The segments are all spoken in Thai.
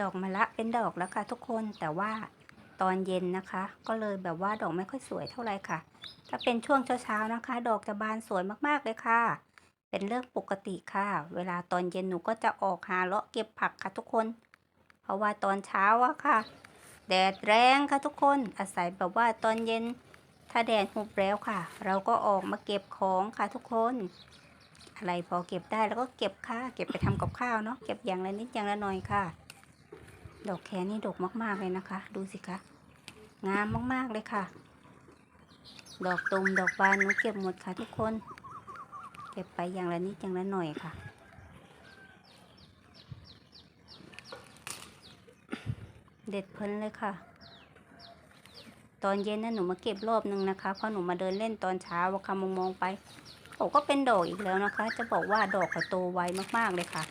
ดอกมะละเป็นดอกแล้วค่ะทุกคนแต่ว่าตอนเย็นนะคะ ก็เลยแบบว่าดอกไม่ค่อยสวยเท่าไหร่ค่ะ ถ้าเป็นช่วงเช้าๆนะคะ ดอกจะบานสวยมากๆเลยค่ะ เป็นเรื่องปกติค่ะ เวลาตอนเย็นหนูก็จะออกหาเลาะเก็บผักค่ะทุกคน เพราะว่าตอนเช้าอะค่ะ แดดแรงค่ะทุกคนอาศัยแบบว่าตอนเย็นถ้าแดดหุบแล้วค่ะ เราก็ออกมาเก็บของค่ะทุกคน อะไรพอเก็บได้แล้วก็เก็บค่ะ เก็บไปทำกับข้าวเนาะเก็บอย่างละนิดอย่างละหน่อยค่ะ ดอกแครนี่ดกมากๆเลยนะคะ ดูสิคะงามมากๆเลยค่ะ ดอกตุ่มดอกบานหนูเก็บหมดค่ะทุกคน เก็บไปอย่างละนิดอย่างละหน่อยค่ะเด็ดเพลินเลยค่ะ ตอนเย็นนะหนูมาเก็บรอบนึงนะคะ เพราะหนูมาเดินเล่นตอนเช้าว่าคำมองๆไปเขาก็เป็นดอกอีกแล้วนะคะ จะบอกว่าดอกเขาโตไวมากๆเลยค่ะ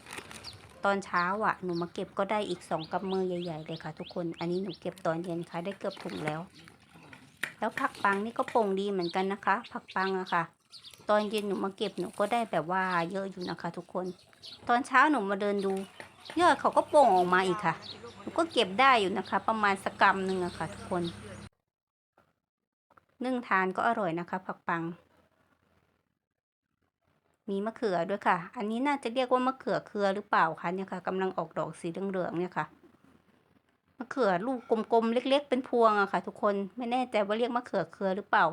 ตอนเช้าอะหนูมาเก็บก็ได้อีกสองกำมือใหญ่ ๆ เลยค่ะ ทุกคน อันนี้หนูเก็บตอนเย็นค่ะ ได้เกือบถุงแล้ว แล้วผักปังนี่ก็โป่งดีเหมือนกันนะคะ ผักปังอะค่ะ ตอนเย็นหนูมาเก็บหนูก็ได้แบบว่าเยอะอยู่นะคะ ทุกคน ตอนเช้าหนูมาเดินดูยอดเขาก็โป่งออกมาอีกค่ะ หนูก็เก็บได้อยู่นะคะ ประมาณสกกรัมหนึ่งอะค่ะ ทุกคนนึ่งทานก็อร่อยนะคะ ผักปัง มีมะเขือด้วยค่ะ อันนี้น่าจะเรียกว่ามะเขือเครือหรือเปล่าคะเนี่ยค่ะกำลังออกดอกสีเหลืองๆเนี่ยค่ะ มะเขือลูกกลมๆเล็ก ๆ เป็นพวงอะค่ะ ทุกคนไม่แน่ใจว่าเรียกมะเขือเครือหรือเปล่า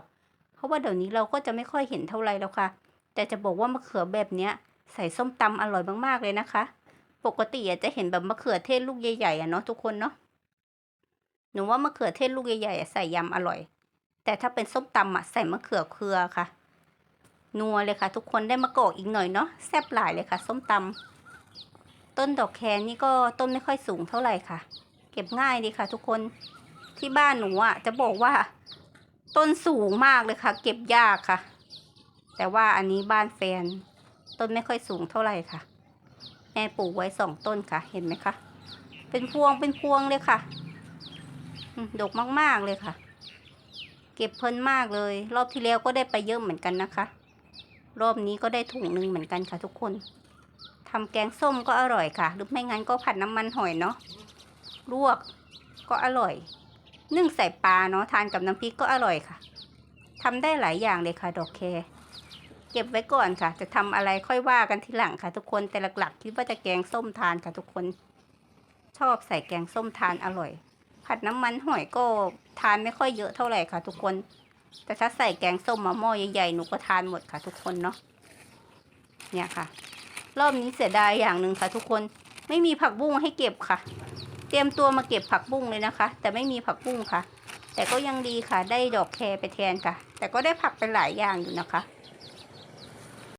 เพราะว่าเดี๋ยวนี้เราก็จะไม่ค่อยเห็นเท่าไหร่แล้วค่ะ แต่จะบอกว่ามะเขือแบบเนี้ยใส่ส้มตำอร่อยมากๆเลยนะคะ ปกติอะจะเห็นแบบมะเขือเทศลูกใหญ่ๆอะเนาะทุกคนเนาะหนูว่ามะเขือเทศลูกใหญ่ๆใส่ยำอร่อย แต่ถ้าเป็นส้มตำอะใส่มะเขือเครือค่ะ นัวเลยค่ะ ทุกคนได้มะกอกอีกหน่อยเนาะแซ่บหลายเลยค่ะ ส้มตำต้นดอกแคนี่ก็ต้นไม่ค่อยสูงเท่าไหร่ค่ะ เก็บง่ายดีค่ะ ทุกคนที่บ้านหนูอะจะบอกว่า ต้นสูงมากเลยค่ะ เก็บยากค่ะ แต่ว่าอันนี้บ้านแฟน ต้นไม่ค่อยสูงเท่าไหร่ค่ะ แม่ปลูกไว้สองต้นค่ะ เห็นไหมคะเป็นพวงเป็นพวงเลยค่ะอืมดกมากๆเลยค่ะ เก็บเพลินมากเลย รอบที่แล้วก็ได้ไปเยอะเหมือนกันนะคะ รอบนี้ก็ได้ถุงหนึ่งเหมือนกันค่ะทุกคนทำแกงส้มก็อร่อยค่ะ หรือไม่งั้นก็ผัดน้ำมันหอยเนาะลวกก็อร่อย นึ่งใส่ปลาเนาะทานกับน้ำพริกก็อร่อยค่ะทำได้หลายอย่างเลยค่ะดอกแคเก็บไว้ก่อนค่ะ จะทำอะไรค่อยว่ากันทีหลังค่ะ ทุกคนแต่หลักๆคิดว่าจะแกงส้มทานค่ะทุกคน ชอบใส่แกงส้มทานอร่อย ผัดน้ำมันหอยก็ทานไม่ค่อยเยอะเท่าไหร่ค่ะ ทุกคน แต่ถ้าใส่แกงส้มมาหม้อใหญ่ๆหนูก็ทานหมดค่ะทุกคนเนาะเนี่ยค่ะ รอบนี้เสียดายอย่างหนึ่งค่ะทุกคนไม่มีผักบุ้งให้เก็บค่ะ เตรียมตัวมาเก็บผักบุ้งเลยนะคะ แต่ไม่มีผักบุ้งค่ะ แต่ก็ยังดีค่ะ ได้ดอกแครไปแทนค่ะ แต่ก็ได้ผักไปหลายอย่างอยู่นะคะ